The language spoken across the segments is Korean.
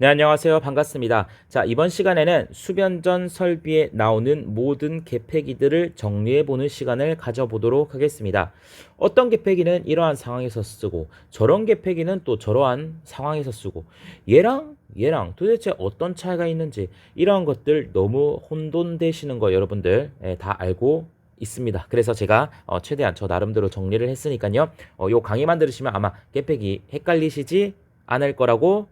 네, 안녕하세요. 반갑습니다. 자, 이번 시간에는 수변전 설비에 나오는 모든 개폐기들을 정리해보는 시간을 가져보도록 하겠습니다. 어떤 개폐기는 이러한 상황에서 쓰고, 저런 개폐기는 또 저러한 상황에서 쓰고, 얘랑 얘랑 도대체 어떤 차이가 있는지, 이러한 것들 너무 혼돈되시는 거 여러분들 예, 다 알고 있습니다. 그래서 제가 어, 최대한 저 나름대로 정리를 했으니까요. 어, 요 강의만 들으시면 아마 개폐기 헷갈리시지 않을 거라고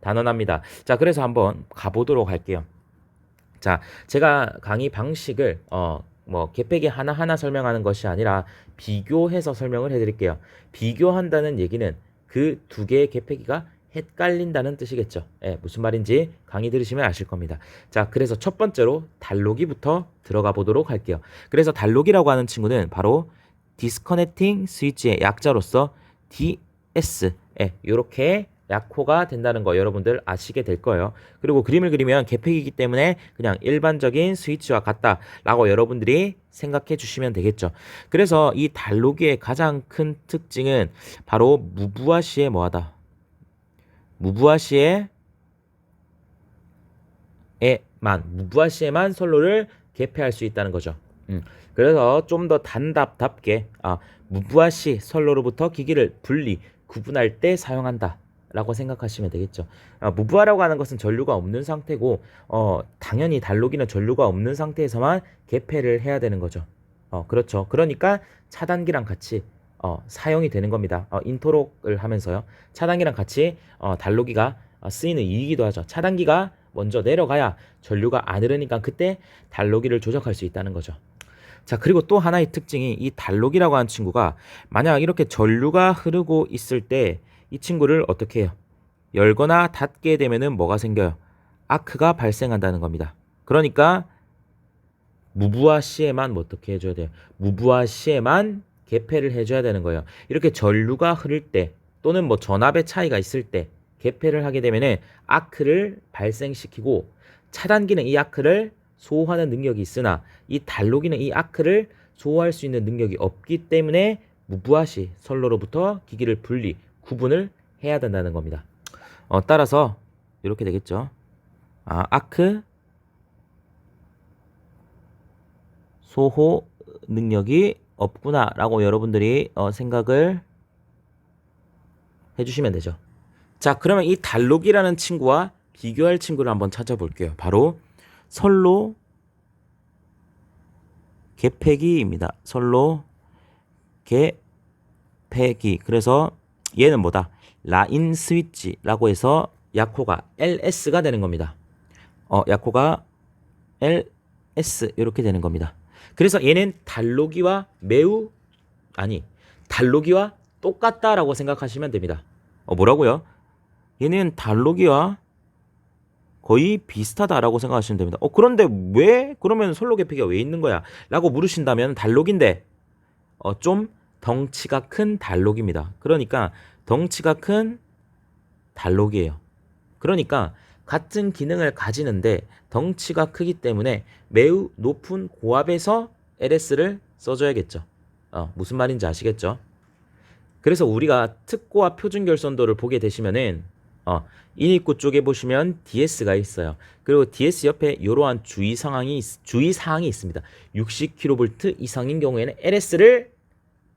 단언합니다. 자, 그래서 한번 가보도록 할게요. 자, 제가 강의 방식을 어, 뭐 개폐기 하나하나 설명하는 것이 아니라 비교해서 설명을 해드릴게요. 비교한다는 얘기는 그 두 개의 개폐기가 헷갈린다는 뜻이겠죠. 예, 무슨 말인지 강의 들으시면 아실 겁니다. 자, 그래서 첫 번째로 달로기부터 들어가 보도록 할게요. 그래서 달로기라고 하는 친구는 바로 디스커넥팅 스위치의 약자로서 DS, 예, 요렇게 약호가 된다는 거 여러분들 아시게 될 거예요. 그리고 그림을 그리면 개폐기이기 때문에 그냥 일반적인 스위치와 같다라고 여러분들이 생각해 주시면 되겠죠. 그래서 이 달로기의 가장 큰 특징은 바로 무부하시에 뭐하다. 무부하시에 에만 무부하시에만 선로를 개폐할 수 있다는 거죠. 음, 그래서 좀 더 단답답게 아, 무부하시 선로로부터 기기를 분리 구분할 때 사용한다. 라고 생각하시면 되겠죠. 아, 무부하라고 하는 것은 전류가 없는 상태고, 어, 당연히 달로기는 전류가 없는 상태에서만 개폐를 해야 되는 거죠. 어, 그렇죠. 그러니까 차단기랑 같이 어, 사용이 되는 겁니다. 어, 인토록을 하면서요. 차단기랑 같이 어, 달로기가 어, 쓰이는 이유이기도 하죠. 차단기가 먼저 내려가야 전류가 안 흐르니까 그때 달로기를 조작할 수 있다는 거죠. 자, 그리고 또 하나의 특징이 이 달로기라고 하는 친구가 만약 이렇게 전류가 흐르고 있을 때 이 친구를 어떻게 해요? 열거나 닫게 되면은 뭐가 생겨요? 아크가 발생한다는 겁니다. 그러니까 무부하 시에만 뭐 어떻게 해줘야 돼요? 무부하 시에만 개폐를 해줘야 되는 거예요. 이렇게 전류가 흐를 때 또는 뭐 전압의 차이가 있을 때 개폐를 하게 되면은 아크를 발생시키고 차단기는 이 아크를 소호하는 능력이 있으나 이 달로기는 이 아크를 소호할 수 있는 능력이 없기 때문에 무부하시 선로로부터 기기를 분리 구분을 해야 된다는 겁니다. 어, 따라서 이렇게 되겠죠. 아, 아크 소호 능력이 없구나라고 여러분들이 어, 생각을 해주시면 되죠. 자, 그러면 이 달록이라는 친구와 비교할 친구를 한번 찾아볼게요. 바로 선로 개폐기입니다. 선로 개폐기. 그래서 얘는 뭐다? 라인 스위치라고 해서 약호가 LS가 되는 겁니다. 어, 약호가 LS 이렇게 되는 겁니다. 그래서 얘는 달로기와 매우 아니 달로기와 똑같다라고 생각하시면 됩니다. 어, 뭐라고요? 얘는 달로기와 거의 비슷하다라고 생각하시면 됩니다. 어, 그런데 왜 그러면 솔로 개폐기가 왜 있는 거야? 라고 물으신다면 달록인데 어, 좀 덩치가 큰 달록입니다. 그러니까 덩치가 큰 달록이에요. 그러니까 같은 기능을 가지는데 덩치가 크기 때문에 매우 높은 고압에서 LS를 써줘야겠죠. 어, 무슨 말인지 아시겠죠? 그래서 우리가 특고와 표준 결선도를 보게 되시면은 어, 인입구 쪽에 보시면 DS가 있어요. 그리고 DS 옆에 이러한 주의 상황이 주의 사항이 있습니다. 60kV 이상인 경우에는 LS를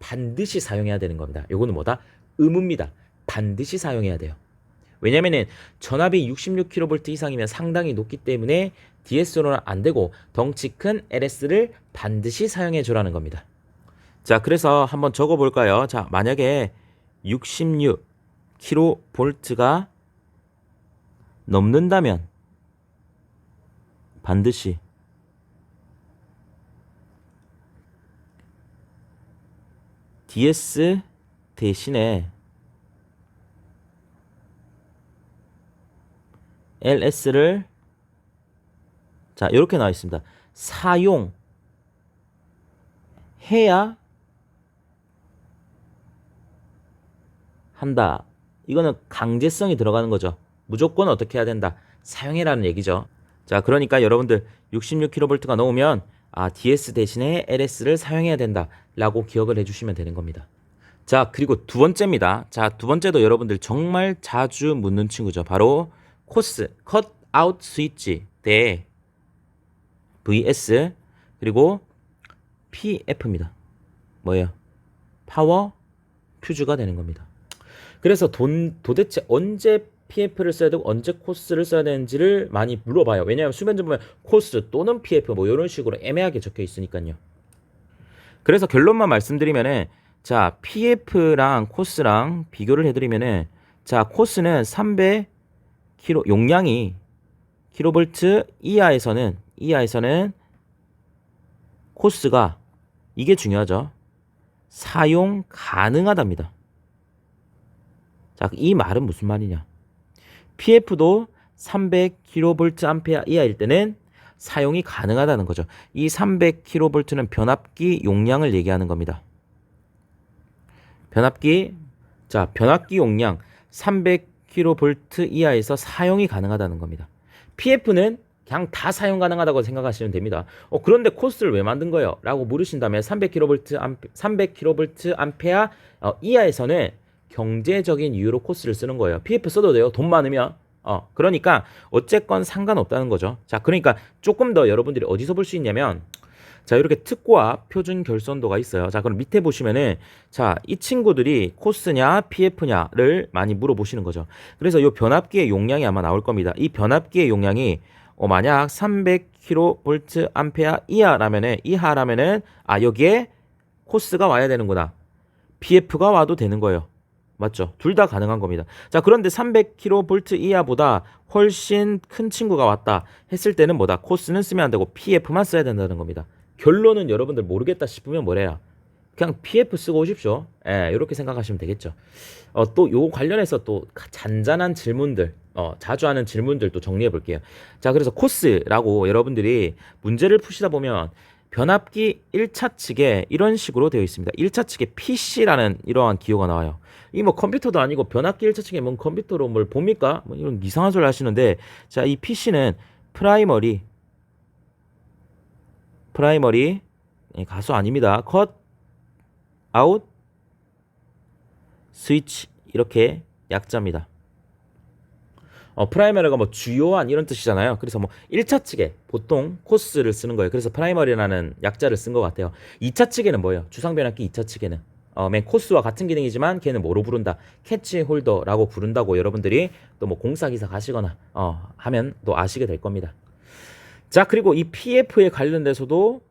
반드시 사용해야 되는 겁니다. 요거는 뭐다? 의무입니다. 반드시 사용해야 돼요. 왜냐면은 전압이 66kV 이상이면 상당히 높기 때문에 DS로는 안 되고 덩치 큰 LS를 반드시 사용해 주라는 겁니다. 자, 그래서 한번 적어 볼까요? 자, 만약에 66kV가 넘는다면 반드시 DS 대신에 LS를 자 이렇게 나와 있습니다. 사용 해야 한다. 이거는 강제성이 들어가는 거죠. 무조건 어떻게 해야 된다. 사용해라는 얘기죠. 자, 그러니까 여러분들 66kV가 넘으면 아, DS 대신에 LS를 사용해야 된다라고 기억을 해주시면 되는 겁니다. 자, 그리고 두 번째입니다. 자, 두 번째도 여러분들 정말 자주 묻는 친구죠. 바로 코스 컷 아웃 스위치 대 vs 그리고 pf입니다. 뭐예요? 파워 퓨즈가 되는 겁니다. 그래서 돈 도대체 언제 PF를 써야 되고 언제 코스를 써야 되는지를 많이 물어봐요. 왜냐하면 수면제 보면 코스 또는 PF 뭐 이런 식으로 애매하게 적혀 있으니까요. 그래서 결론만 말씀드리면은 자 PF랑 코스랑 비교를 해드리면은 자 코스는 300 킬로 용량이 킬로볼트 이하에서는 이하에서는 코스가 이게 중요하죠. 사용 가능하답니다. 자, 이 말은 무슨 말이냐? PF도 300kV 암페어 이하일 때는 사용이 가능하다는 거죠. 이 300kV는 변압기 용량을 얘기하는 겁니다. 변압기 자, 변압기 용량 300kV 이하에서 사용이 가능하다는 겁니다. PF는 그냥 다 사용 가능하다고 생각하시면 됩니다. 어, 그런데 코스를 왜 만든 거예요? 라고 물으신다면 300kV 암페, 300kV 암페어 어, 이하에서는 경제적인 이유로 코스를 쓰는 거예요. PF 써도 돼요. 돈 많으면. 어, 그러니까 어쨌건 상관없다는 거죠. 자, 그러니까 조금 더 여러분들이 어디서 볼 수 있냐면 자, 이렇게 특고와 표준 결선도가 있어요. 자, 그럼 밑에 보시면은 자, 이 친구들이 코스냐 PF냐를 많이 물어보시는 거죠. 그래서 이 변압기의 용량이 아마 나올 겁니다. 이 변압기의 용량이 어, 만약 300kV 암페어 이하라면은 이하라면은 아, 여기에 코스가 와야 되는구나. PF가 와도 되는 거예요. 맞죠? 둘 다 가능한 겁니다. 자, 그런데 300kV 이하보다 훨씬 큰 친구가 왔다 했을 때는 뭐다? 코스는 쓰면 안 되고 PF만 써야 된다는 겁니다. 결론은 여러분들 모르겠다 싶으면 뭐래요? 그냥 PF 쓰고 오십시오. 예, 이렇게 생각하시면 되겠죠. 어, 또 요 관련해서 또 잔잔한 질문들, 어, 자주 하는 질문들 또 정리해 볼게요. 자, 그래서 코스라고 여러분들이 문제를 푸시다 보면 변압기 1차 측에 이런 식으로 되어 있습니다. 1차 측에 PC라는 이러한 기호가 나와요. 이 뭐 컴퓨터도 아니고 변압기 1차 측에 뭔 컴퓨터로 뭘 봅니까? 뭐 이런 이상한 소리 하시는데 자, 이 PC는 프라이머리 프라이머리 예, 가수 아닙니다. 컷 아웃 스위치 이렇게 약자입니다. 어, 프라이머리가 뭐 주요한 이런 뜻이잖아요. 그래서 뭐 1차 측에 보통 코스를 쓰는 거예요. 그래서 프라이머리라는 약자를 쓴 것 같아요. 2차 측에는 뭐예요? 주상변압기 2차 측에는 어, 맨 코스와 같은 기능이지만 걔는 뭐로 부른다? 캐치 홀더라고 부른다고 여러분들이 또 뭐 공사 기사 가시거나 어, 하면 또 아시게 될 겁니다. 자, 그리고 이 PF에 관련돼서도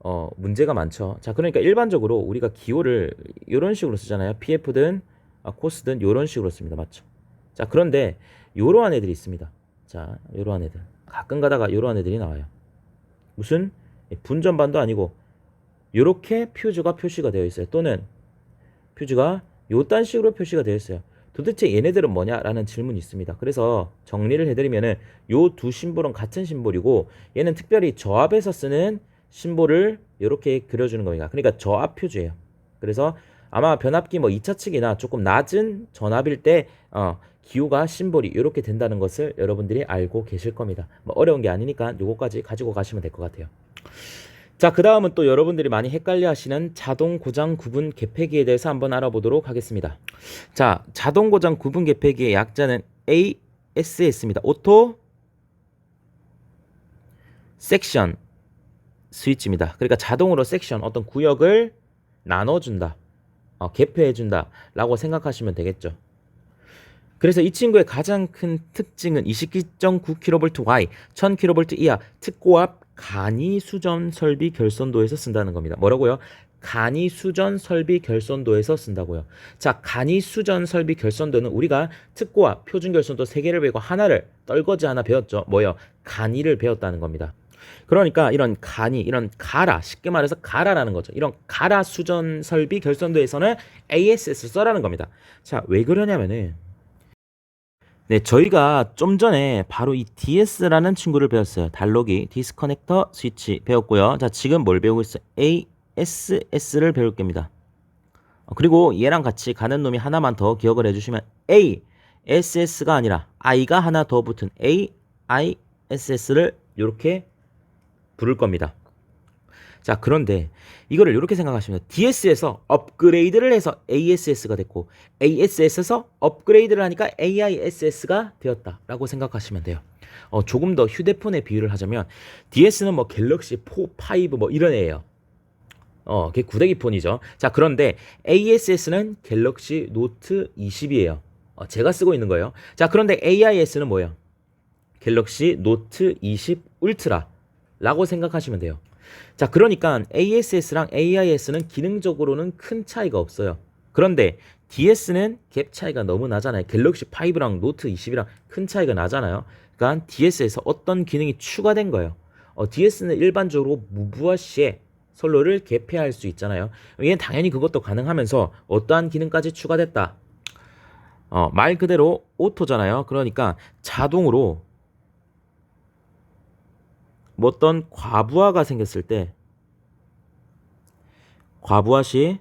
어, 문제가 많죠. 자, 그러니까 일반적으로 우리가 기호를 이런 식으로 쓰잖아요. PF든 아, 코스든 이런 식으로 씁니다. 맞죠? 자, 그런데 요러한 애들이 있습니다. 자, 요러한 애들. 가끔 가다가 요러한 애들이 나와요. 무슨 분전반도 아니고 요렇게 퓨즈가 표시가 되어 있어요. 또는 퓨즈가 요딴 식으로 표시가 되어 있어요. 도대체 얘네들은 뭐냐라는 질문이 있습니다. 그래서 정리를 해드리면은 요 두 심볼은 같은 심볼이고 얘는 특별히 저압에서 쓰는 심볼을 이렇게 그려주는 겁니다. 그러니까 저압 퓨즈예요. 그래서 아마 변압기 뭐 2차 측이나 조금 낮은 전압일 때 어, 기호가 심볼이 이렇게 된다는 것을 여러분들이 알고 계실 겁니다. 뭐 어려운 게 아니니까 요거까지 가지고 가시면 될 것 같아요. 자, 그 다음은 또 여러분들이 많이 헷갈려 하시는 자동 고장 구분 개폐기에 대해서 한번 알아보도록 하겠습니다. 자, 자동 고장 구분 개폐기의 약자는 ASS입니다. 오토 섹션 스위치입니다. 그러니까 자동으로 섹션 어떤 구역을 나눠준다. 어, 개폐해준다. 라고 생각하시면 되겠죠. 그래서 이 친구의 가장 큰 특징은 22.9kV Y, 1000kV 이하 특고압 간이 수전 설비 결선도에서 쓴다는 겁니다. 뭐라고요? 간이 수전 설비 결선도에서 쓴다고요. 자, 간이 수전 설비 결선도는 우리가 특고압 표준 결선도 세 개를 배우고 하나를 떨거지 하나 배웠죠. 뭐요? 간이를 배웠다는 겁니다. 그러니까 이런 간이 이런 가라 쉽게 말해서 가라라는 거죠. 이런 가라 수전 설비 결선도에서는 ASS 써라는 겁니다. 자, 왜 그러냐면은 네, 저희가 좀 전에 바로 이 DS라는 친구를 배웠어요. 달로기 디스커넥터 스위치 배웠고요. 자, 지금 뭘 배우고 있어요? ASS를 배울 겁니다. 어, 그리고 얘랑 같이 가는 놈이 하나만 더 기억을 해주시면 A, SS가 아니라 I가 하나 더 붙은 A, I, SS를 이렇게 부를 겁니다. 자, 그런데 이거를 이렇게 생각하시면. DS에서 업그레이드를 해서 ASS가 됐고 ASS에서 업그레이드를 하니까 AISS가 되었다라고 생각하시면 돼요. 어, 조금 더 휴대폰의 비유를 하자면 DS는 뭐 갤럭시 4, 5뭐 이런 애예요. 어, 그게 구대기 폰이죠. 자, 그런데 ASS는 갤럭시 노트 20이에요. 어, 제가 쓰고 있는 거예요. 자, 그런데 AIS는 뭐예요? 갤럭시 노트 20 울트라 라고 생각하시면 돼요. 자, 그러니까 ASS랑 AIS는 기능적으로는 큰 차이가 없어요. 그런데 DS는 갭 차이가 너무 나잖아요. 갤럭시 5랑 노트 20이랑 큰 차이가 나잖아요. 그러니까 DS에서 어떤 기능이 추가된 거예요. 어, DS는 일반적으로 무브와시에 선로를 개폐할 수 있잖아요. 얘는 당연히 그것도 가능하면서 어떠한 기능까지 추가됐다. 어, 말 그대로 오토잖아요. 그러니까 자동으로 뭐 어떤 과부하가 생겼을 때 과부하 시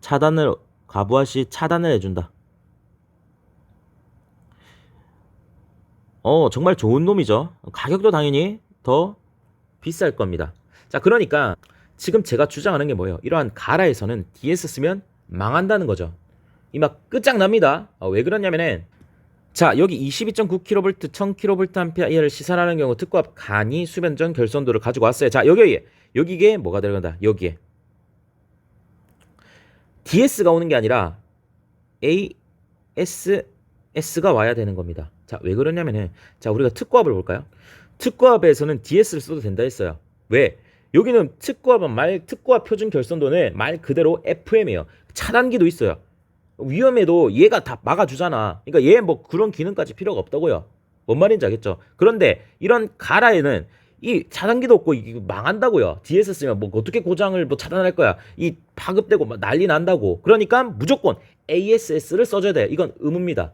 차단을 과부하 시 차단을 해준다. 어 정말 좋은 놈이죠. 가격도 당연히 더 비쌀 겁니다. 자 그러니까 지금 제가 주장하는 게 뭐예요? 이러한 가라에서는 DS 쓰면 망한다는 거죠. 이 막 끝장납니다. 어, 왜 그러냐면은 자 여기 22.9kV 1000kVA를 시사하는 경우 특고압 간이 수변전 결선도를 가지고 왔어요. 자 여기 여기 이게 뭐가 들어간다. 여기에 DS가 오는 게 아니라 ASS가 와야 되는 겁니다. 자 왜 그러냐면은 자 우리가 특고압을 볼까요? 특고압에서는 DS를 써도 된다 했어요. 왜? 여기는 특고압은 말 특고압 표준 결선도는 말 그대로 FM이에요. 차단기도 있어요. 위험해도 얘가 다 막아주잖아. 그러니까 얘 뭐 그런 기능까지 필요가 없다고요. 뭔 말인지 알겠죠? 그런데 이런 가라에는 이 차단기도 없고 이거 망한다고요. DS 쓰면 뭐 어떻게 고장을 뭐 차단할 거야. 이 파급되고 막 난리 난다고. 그러니까 무조건 ASS를 써줘야 돼. 이건 의무입니다.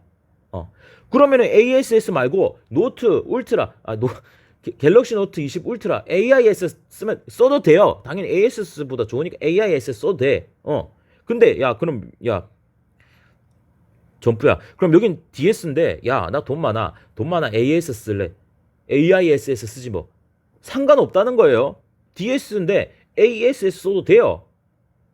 어. 그러면은 ASS 말고 노트 울트라 아 노 갤럭시 노트 20 울트라 AIS 쓰면 써도 돼요. 당연히 ASS보다 좋으니까 AIS 써도 돼. 어. 근데 야 그럼 야 점프야. 그럼 여긴 DS인데 야 나 돈 많아. 돈 많아 AS 쓸래. AISS 쓰지 뭐. 상관없다는 거예요. DS인데 ASS 써도 돼요.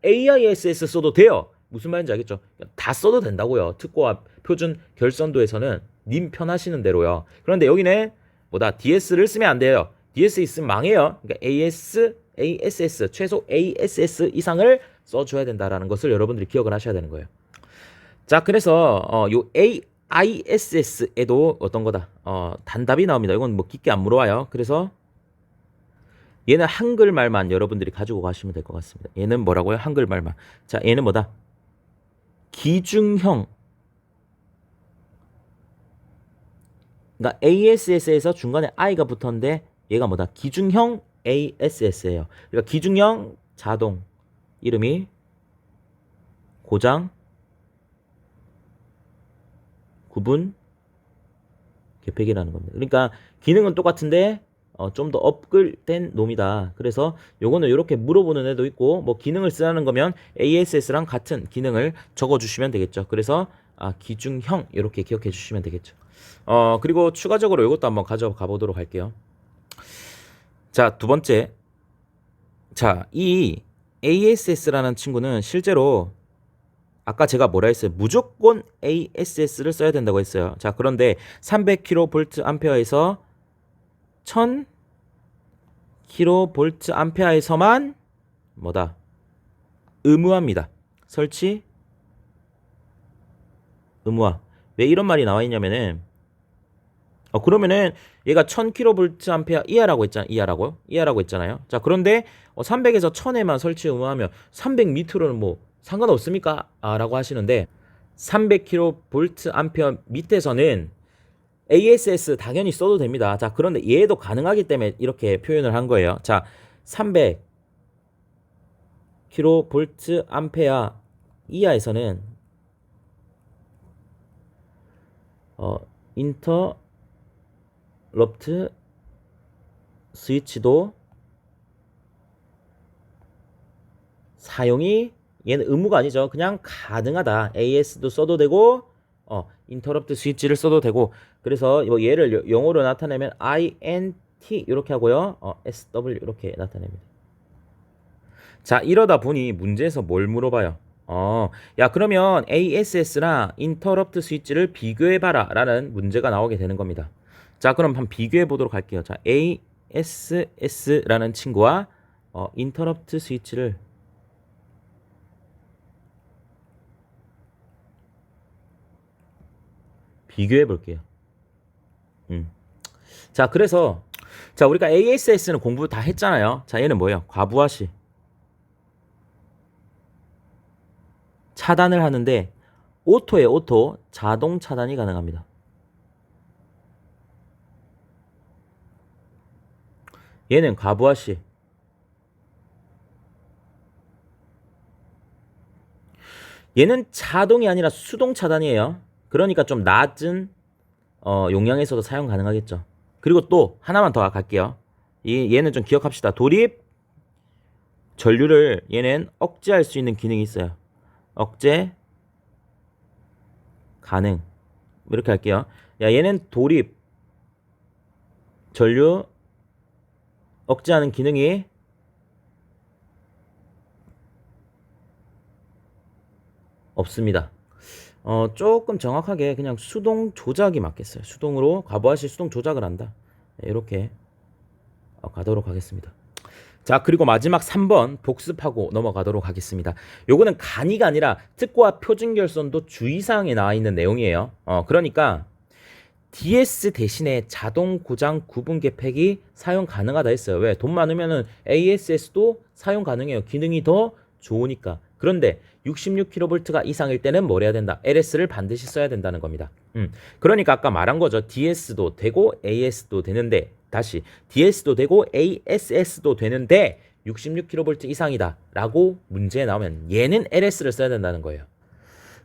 AISS 써도 돼요. 무슨 말인지 알겠죠? 다 써도 된다고요. 특고압 표준 결선도에서는 님 편하시는 대로요. 그런데 여기는 뭐다 DS를 쓰면 안 돼요. DS 있으면 망해요. 그러니까 AS, ASS 최소 ASS 이상을 써줘야 된다라는 것을 여러분들이 기억을 하셔야 되는 거예요. 자, 그래서 어, 요 AISS에도 어떤 거다. 어, 단답이 나옵니다. 이건 뭐 깊게 안 물어와요. 그래서 얘는 한글말만 여러분들이 가지고 가시면 될 것 같습니다. 얘는 뭐라고요? 한글말만. 자, 얘는 뭐다? 기중형. 그러니까 ASS에서 중간에 I가 붙었는데 얘가 뭐다? 기중형 ASS예요. 그러니까 기중형 자동 이름이 고장 구분 개폐기라는 겁니다. 그러니까 기능은 똑같은데 어, 좀 더 업글된 놈이다. 그래서 요거는 이렇게 물어보는 애도 있고 뭐 기능을 쓰라는 거면 ASS랑 같은 기능을 적어주시면 되겠죠. 그래서 아, 기중형 이렇게 기억해 주시면 되겠죠. 어 그리고 추가적으로 이것도 한번 가져가 보도록 할게요. 자 두 번째 자 이 ASS라는 친구는 실제로 아까 제가 뭐라 했어요? 무조건 ASS를 써야 된다고 했어요. 자, 그런데 300kVA에서 1000kVA에서만 뭐다? 의무화입니다. 설치 의무화. 왜 이런 말이 나와 있냐면은 어 그러면은 얘가 1000kVA 이하라고 했잖아. 이하라고요? 이하라고 했잖아요. 자, 그런데 어, 300에서 1000에만 설치 의무화하면 300 밑으로는 뭐 상관없습니까? 아, 라고 하시는데 300kVA 밑에서는 ASS 당연히 써도 됩니다. 자, 그런데 얘도 가능하기 때문에 이렇게 표현을 한 거예요. 자, 300kVA 이하에서는 어, 인터럽트 스위치도 사용이 얘는 의무가 아니죠. 그냥 가능하다. AS도 써도 되고 어 인터럽트 스위치를 써도 되고 그래서 뭐 얘를 영어로 나타내면 INT 이렇게 하고요. 어, SW 이렇게 나타냅니다. 자, 이러다 보니 문제에서 뭘 물어봐요? 어, 야, 그러면 ASS랑 인터럽트 스위치를 비교해 봐라 라는 문제가 나오게 되는 겁니다. 자, 그럼 한번 비교해 보도록 할게요. 자, ASS라는 친구와 어, 인터럽트 스위치를 비교해 볼게요. 음. 자, 그래서 자, 우리가 ASS는 공부 다 했잖아요. 자, 얘는 뭐예요? 과부하시. 차단을 하는데 오토에 오토 자동 차단이 가능합니다. 얘는 과부하시. 얘는 자동이 아니라 수동 차단이에요. 그러니까 좀 낮은 어, 용량에서도 사용 가능하겠죠. 그리고 또 하나만 더 갈게요. 이 얘는 좀 기억합시다. 도립 전류를 얘는 억제할 수 있는 기능이 있어요. 억제 가능. 이렇게 할게요. 야, 얘는 도립 전류 억제하는 기능이 없습니다. 어, 조금 정확하게 그냥 수동 조작이 맞겠어요. 수동으로 과부하시 수동 조작을 한다. 네, 이렇게 어, 가도록 하겠습니다. 자, 그리고 마지막 3번 복습하고 넘어가도록 하겠습니다. 요거는 간이가 아니라 특과 표준 결선도 주의사항에 나와 있는 내용이에요. 어, 그러니까 DS 대신에 자동 고장 구분 개팩이 사용 가능하다 했어요. 왜? 돈 많으면은 ASS도 사용 가능해요. 기능이 더 좋으니까. 그런데 66kV가 이상일 때는 뭘 해야 된다? LS를 반드시 써야 된다는 겁니다. 음. 그러니까 아까 말한 거죠. DS도 되고 AS도 되는데 다시 DS도 되고 ASS도 되는데 66kV 이상이다 라고 문제에 나오면 얘는 LS를 써야 된다는 거예요.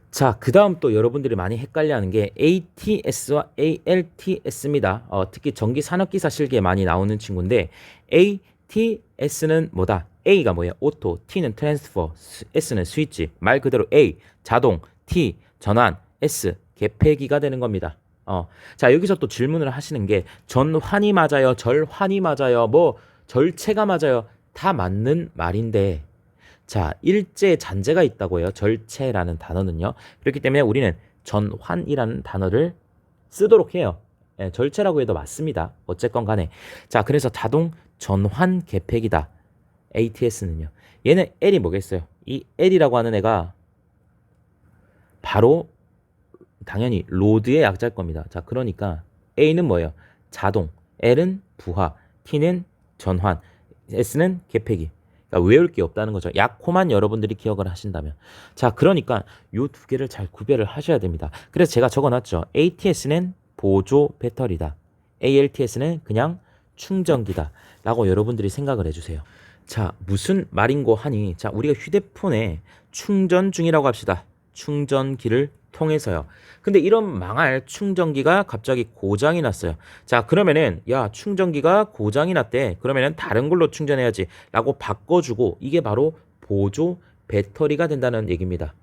자, 그 다음 또 여러분들이 많이 헷갈려 하는 게 ATS와 ALTS입니다. 어, 특히 전기 산업기사 실기에 많이 나오는 친구인데 ATS는 뭐다? A가 뭐예요? 오토, T는 트랜스퍼, S는 스위치. 말 그대로 A, 자동, T, 전환, S, 개폐기가 되는 겁니다. 어. 자, 여기서 또 질문을 하시는 게 전환이 맞아요? 절환이 맞아요? 뭐 절체가 맞아요? 다 맞는 말인데 자, 일제 잔재가 있다고 해요. 절체라는 단어는요. 그렇기 때문에 우리는 전환이라는 단어를 쓰도록 해요. 예, 절체라고 해도 맞습니다. 어쨌건 간에. 자, 그래서 자동 전환 개폐기다. ATS는요. 얘는 L이 뭐겠어요? 이 L이라고 하는 애가 바로 당연히 로드의 약자일 겁니다. 자, 그러니까 A는 뭐예요? 자동, L은 부하, T는 전환, S는 개폐기. 그러니까 외울 게 없다는 거죠. 약호만 여러분들이 기억을 하신다면. 자, 그러니까 요 두 개를 잘 구별을 하셔야 됩니다. 그래서 제가 적어놨죠. ATS는 보조 배터리다. ALTS는 그냥 충전기다. 라고 여러분들이 생각을 해주세요. 자, 무슨 말인고 하니, 자, 우리가 휴대폰에 충전 중이라고 합시다. 충전기를 통해서요. 근데 이런 망할 충전기가 갑자기 고장이 났어요. 자, 그러면은 야, 충전기가 고장이 났대. 그러면은 다른 걸로 충전해야지. 라고 바꿔 주고 이게 바로 보조 배터리가 된다는 얘기입니다.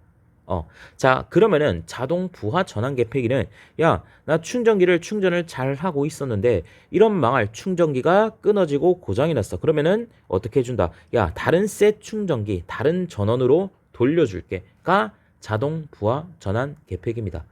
어. 자, 그러면은 자동 부하 전환 개폐기는 야, 나 충전기를 충전을 잘 하고 있었는데 이런 망할 충전기가 끊어지고 고장이 났어. 그러면은 어떻게 해 준다? 야, 다른 셋 충전기, 다른 전원으로 돌려 줄게.가 자동 부하 전환 개폐기입니다.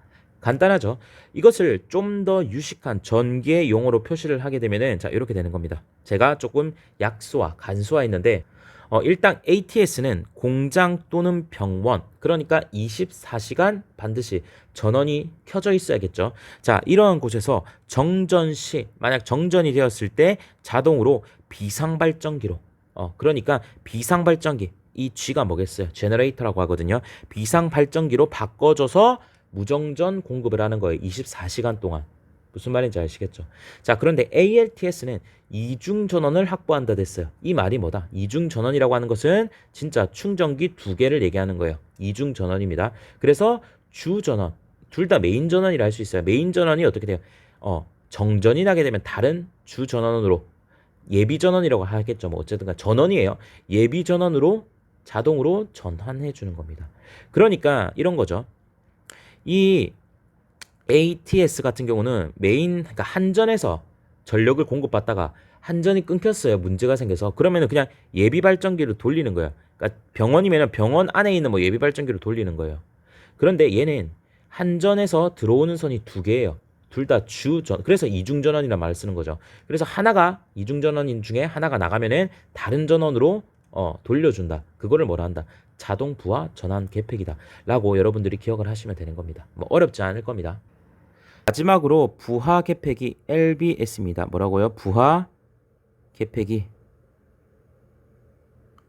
간단하죠. 이것을 좀 더 유식한 전기의 용어로 표시를 하게 되면은 자 이렇게 되는 겁니다. 제가 조금 약소화, 간소화했는데 어, 일단 ATS는 공장 또는 병원 그러니까 24시간 반드시 전원이 켜져 있어야겠죠. 자 이러한 곳에서 정전 시 만약 정전이 되었을 때 자동으로 비상발전기로 어 그러니까 비상발전기 이 G가 뭐겠어요? 제너레이터라고 하거든요. 비상 발전기로 바꿔줘서 무정전 공급을 하는 거예요. 24시간 동안. 무슨 말인지 아시겠죠? 자, 그런데 ALTS는 이중 전원을 확보한다 됐어요. 이 말이 뭐다? 이중 전원이라고 하는 것은 진짜 충전기 두 개를 얘기하는 거예요. 이중 전원입니다. 그래서 주 전원, 둘 다 메인 전원이라 할 수 있어요. 메인 전원이 어떻게 돼요? 어, 정전이 나게 되면 다른 주 전원으로 예비 전원이라고 하겠죠. 뭐 어쨌든 전원이에요. 예비 전원으로 자동으로 전환해 주는 겁니다. 그러니까 이런 거죠. 이 ATS 같은 경우는 메인 그러니까 한전에서 전력을 공급받다가 한전이 끊겼어요. 문제가 생겨서. 그러면은 그냥 예비 발전기를 돌리는 거야. 그러니까 병원이면 병원 안에 있는 뭐 예비 발전기를 돌리는 거예요. 그런데 얘는 한전에서 들어오는 선이 두 개예요. 둘 다 주전. 그래서 이중 전원이란 말을 쓰는 거죠. 그래서 하나가 이중 전원인 중에 하나가 나가면은 다른 전원으로 어, 돌려준다. 그거를 뭐라 한다? 자동 부하 전환 개폐기다라고 여러분들이 기억을 하시면 되는 겁니다. 뭐 어렵지 않을 겁니다. 마지막으로 부하 개폐기 LBS입니다. 뭐라고요? 부하 개폐기.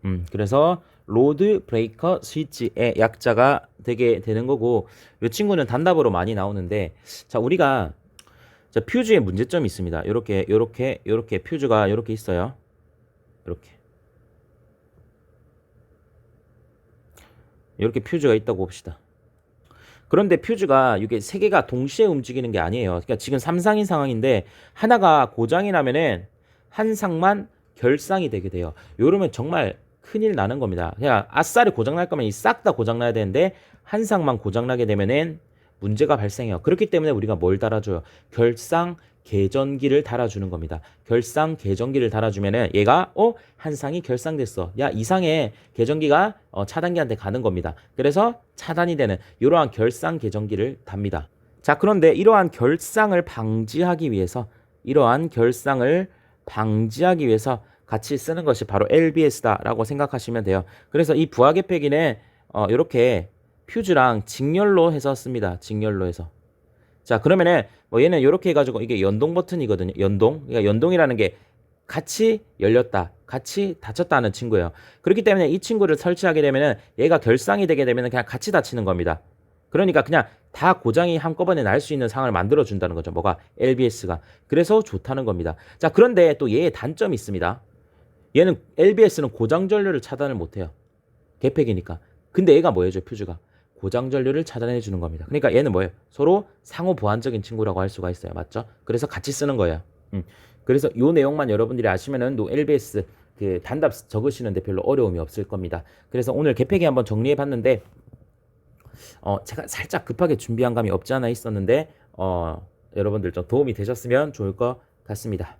음, 그래서 로드 브레이커 스위치의 약자가 되게 되는 거고 이 친구는 단답으로 많이 나오는데 자 우리가 자 퓨즈의 문제점이 있습니다. 이렇게 이렇게 이렇게 퓨즈가 이렇게 있어요. 이렇게 이렇게 퓨즈가 있다고 봅시다. 그런데 퓨즈가 이게 세 개가 동시에 움직이는 게 아니에요. 그러니까 지금 삼상인 상황인데 하나가 고장이 나면은 한 상만 결상이 되게 돼요. 이러면 정말 큰일 나는 겁니다. 그냥 아싸리 고장 날 거면 이 싹 다 고장 나야 되는데 한 상만 고장 나게 되면은 문제가 발생해요. 그렇기 때문에 우리가 뭘 달아줘요? 결상 개전기를 달아주는 겁니다. 결상 개전기를 달아주면은 얘가 어 한 상이 결상됐어. 야 이상의 개전기가 어, 차단기한테 가는 겁니다. 그래서 차단이 되는 이러한 결상 개전기를 답니다. 자 그런데 이러한 결상을 방지하기 위해서 이러한 결상을 방지하기 위해서 같이 쓰는 것이 바로 LBS다라고 생각하시면 돼요. 그래서 이 부하개폐기는 어, 이렇게 퓨즈랑 직렬로 해서 씁니다. 직렬로 해서. 자 그러면은 뭐 얘는 이렇게 해가지고 이게 연동 버튼이거든요. 연동. 그러니까 연동이라는 게 같이 열렸다, 같이 닫혔다 하는 친구예요. 그렇기 때문에 이 친구를 설치하게 되면은 얘가 결상이 되게 되면은 그냥 같이 닫히는 겁니다. 그러니까 그냥 다 고장이 한꺼번에 날 수 있는 상황을 만들어 준다는 거죠. 뭐가 LBS가. 그래서 좋다는 겁니다. 자, 그런데 또 얘의 단점이 있습니다. 얘는 LBS는 고장 전류를 차단을 못 해요. 개폐기니까. 근데 얘가 뭐예요, 저 퓨즈가? 고장 전류를 차단해 주는 겁니다. 그러니까 얘는 뭐예요? 서로 상호 보완적인 친구라고 할 수가 있어요. 맞죠? 그래서 같이 쓰는 거예요. 음. 그래서 요 내용만 여러분들이 아시면은 또 LBS 그 단답 적으시는데 별로 어려움이 없을 겁니다. 그래서 오늘 개폐기 한번 정리해 봤는데 어 제가 살짝 급하게 준비한 감이 없지 않아 있었는데 어 여러분들 좀 도움이 되셨으면 좋을 것 같습니다.